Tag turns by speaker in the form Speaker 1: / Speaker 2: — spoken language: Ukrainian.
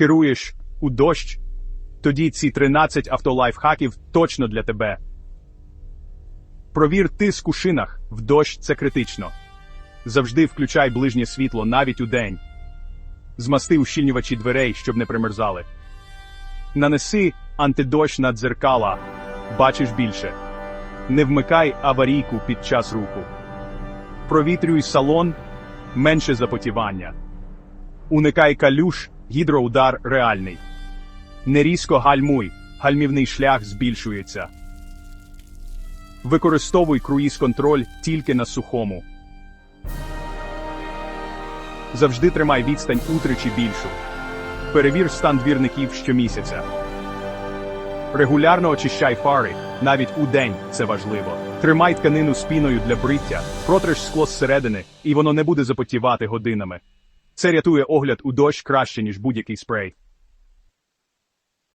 Speaker 1: Керуєш у дощ? Тоді ці 13 автолайфхаків точно для тебе. Провір тиск у шинах в дощ це критично. Завжди включай ближнє світло навіть у день. Змасти ущільнювачі дверей, щоб не примерзали. Нанеси антидощ на дзеркала. Бачиш більше. Не вмикай аварійку під час руху. Провітрюй салон менше запотівання. Уникай калюш, гідроудар реальний. Не різко гальмуй, гальмівний шлях збільшується. Використовуй круїз-контроль тільки на сухому. Завжди тримай відстань утричі більшу. Перевір стан двірників щомісяця. Регулярно очищай фари, навіть у день це важливо. Тримай тканину спіною для бриття, протриш скло зсередини, і воно не буде запотівати годинами. Це рятує огляд у дощ краще, ніж будь-який спрей.